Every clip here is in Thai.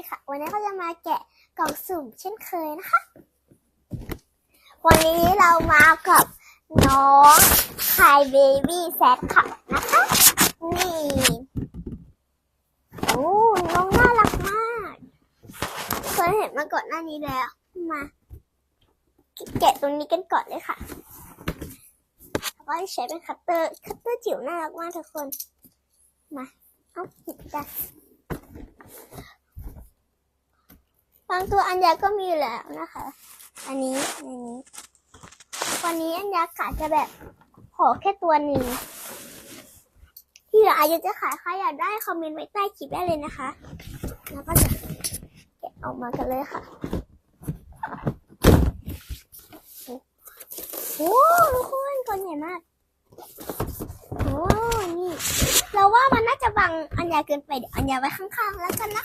นี่ค่ะ วันนี้ก็จะมาแกะกล่องสุ่มเช่นเคยนะคะ วันนี้เรามากับน้องไฮเบบี้แซดค่ะนะคะ นี่ โอ้น้องน่ารักมากเคยเห็นมาก่อนหน้านี้แล้ว มา แกะตรงนี้กันก่อนเลยค่ะแล้วก็ใช้เป็นคัตเตอร์ คัตเตอร์จิ๋วน่ารักมากทุกคน มา เอาหยิบกัน บางตัวอันยาก็มีอยู่แล้วนะคะ อันนี้อันนี้ วันนี้อันยากาจะแบบขอแค่ตัวหนึ่งที่เหลืออายุจะขายใครอยากได้คอมเมนต์ไว้ใต้คลิปได้เลยนะคะ แล้วก็จะแกะออกมากันเลยค่ะโอ้ทุกคนก้อนใหญ่มากโอ้นี่ เราว่ามันน่าจะบังอัญญาเกินไปเดี๋ยวอัญญาไว้ข้างๆแล้วกันนะ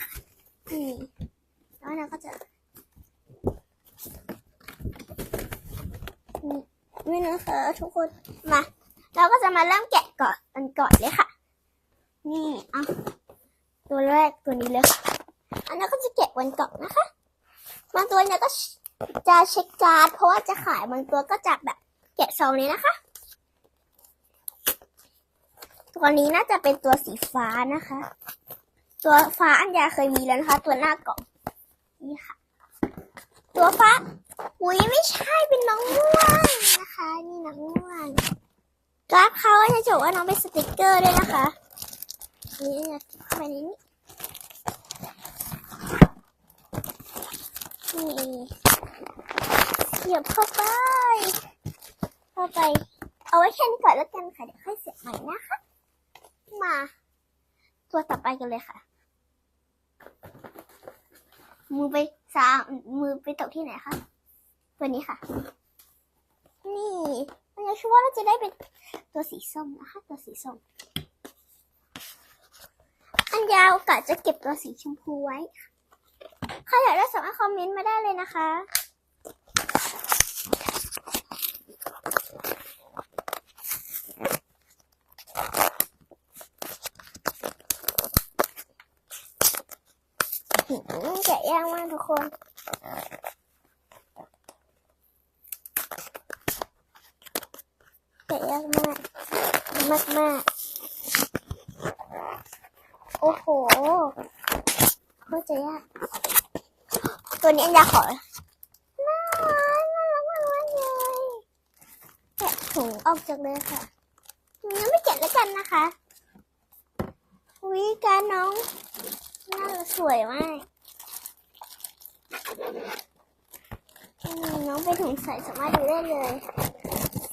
นี่ แล้วเราก็จะนี่นี่นะคะทุกคนมา เราก็จะมาเริ่มแกะก่อนอันก่อนเลยค่ะ นี่เอาตัวแรกตัวนี้เลยค่ะ อันนี้ก็จะแกะวันก่องนะคะบางตัวเนี่ยก็จะเช็คการ์ดเพราะว่าจะขายบางตัวก็จะแบบแกะซองเลยนะคะ ตัวนี้น่าจะเป็นตัวสีฟ้านะคะ ตัวฟ้าอันยาเคยมีแล้วนะคะ ตัวหน้ากล่อง นี่ค่ะ ตัวฟ้าอุ้ยไม่ใช่เป็นน้องม่วงนะคะ นี่น้องม่วงกราฟเขาจะจบว่าน้องเป็นสติกเกอร์ด้วยนะคะนี่นะเข้าไปในนี้นี่เสียบเข้าไป เข้าไป เอาไว้แค่นี้ก่อนแล้วกันค่ะ เดี๋ยวค่อยเสียบใหม่นะคะ มา ตัวต่อไปกันเลยค่ะ มือไปสามมือไปตกที่ไหนคะ ตัวนี้ค่ะ นี่มันจะช่วยว่าเราจะได้เป็นตัวสีส้มนะคะ ตัวสีส้ม อันยาวกะจะเก็บตัวสีชมพูไว้ ใครอยากได้สามารถคอมเมนต์มาได้เลยนะคะ หืมแกะยากมากทุกคนแกะยากมากมากมากโอ้โหโคตรจะยากตัวนี้อันยาขอน่ารักน่ารักมากเลยแกะถุงออกจากเลยค่ะยังไม่แกะแล้วกันนะคะวิการน้องน่ารักสวยมาก น้องเป็นถุงใส่สามารถดูได้เลย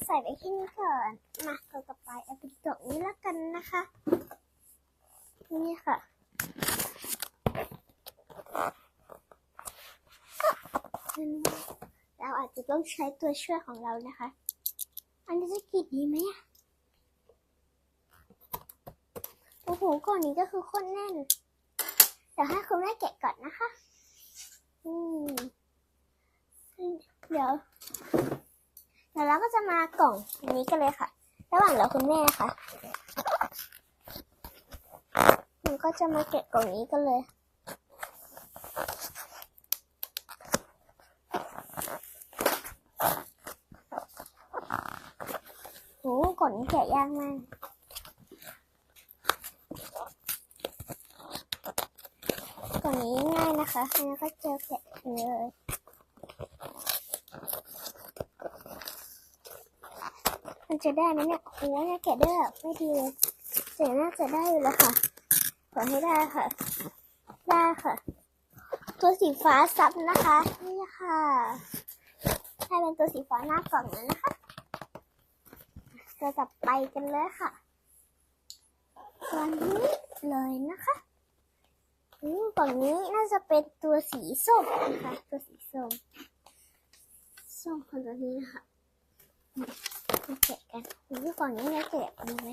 ใส่ไปที่นี่ก่อน มาตัวต่อไปเอาเป็นกล่องนี้แล้วกันนะคะ นี่ค่ะเราอาจจะต้องใช้ตัวช่วยของเรานะคะ อันนี้จะกรีดดีไหมอะโอ้โหก่อนนี้ก็คือโคนแน่น เดี๋ยวให้คุณแม่แกะก่อนนะคะ เดี๋ยวเดี๋ยวเราก็จะมากล่องนี้กันเลยค่ะ ระหว่างเราคุณแม่ค่ะมันก็จะมาแกะกล่องนี้กันเลยโอ้กล่องนี้แกะยากมากกล่องนี้ง่าย นะคะแล้วก็เจอแกะเลยมันจะได้ไหมเนี่ยโอ้ยแกะได้แบบไม่ดีเลยแต่น่าจะได้อยู่แล้วค่ะ ขอให้ได้ค่ะ ได้ค่ะ ตัวสีฟ้าซับนะคะ นี่ค่ะให้เป็นตัวสีฟ้าหน้ากล่องนั้นนะคะจะจับไปกันเลยค่ะตัวนี้เลยนะคะ อืมฝั่งนี้น่าจะเป็นตัวสีส้มนะคะ ตัวสีส้ม ส้มคนตัวนี้นะคะมาแกะกันอืมฝั่งนี้จะแกะดีไหม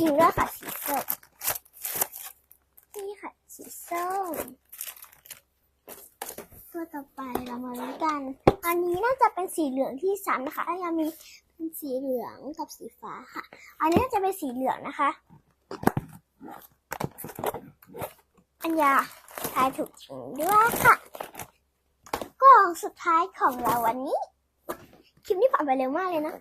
ริงด้วยค่ะสีส้มนี่ค่ะสีส้มตัวต่อไปเรามาลุ้นกัน อันนี้น่าจะเป็นสีเหลืองที่ซ้ำนะคะยังมีเป็นสีเหลืองกับสีฟ้าค่ะ อันนี้น่าจะเป็นสีเหลืองนะคะ อัญญาทายถูกจริงด้วยค่ะกล่องสุดท้ายของเราวันนี้ คลิปนี้ผ่านไปเร็วมากเลยนะ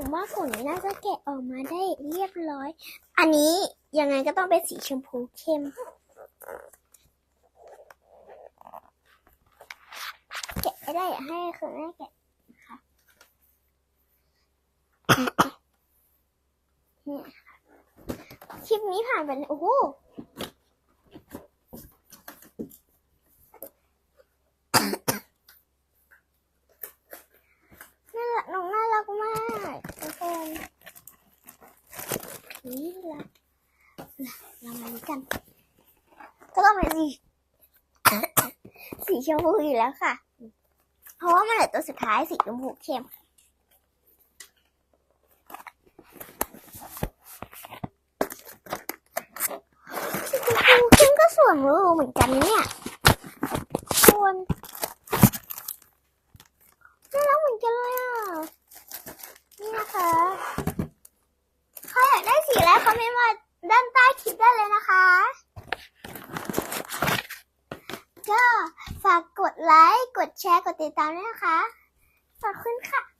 ผมว่ากล่องนี้น่าจะแกะออกมาได้เรียบร้อย อันนี้ยังไงก็ต้องเป็นสีชมพูเข้ม แกะไม่ได้อยากให้คุณแม่แกะนะคะเนี่ยคลิปนี้ผ่านไปโอ้โห น่ารักน้องน่ารักมากทุกคนนี่ละเรามาดูกัน ก็ต้องเป็นสี สีชมพูอยู่แล้วค่ะ เพราะว่ามันเหลือตัวสุดท้ายสีชมพูเข้มสีชมพูเข้มก็สวยรูเหมือนกันเนี่ยคนน่ารักเหมือนกันเลยอะ นี่นะคะใครอยากได้สีอะไรคอมเมนต์มาด้านใต้คลิปได้เลยนะคะ ก็ฝากกดไลค์ กดแชร์ กดติดตามด้วยนะคะ ขอบคุณค่ะ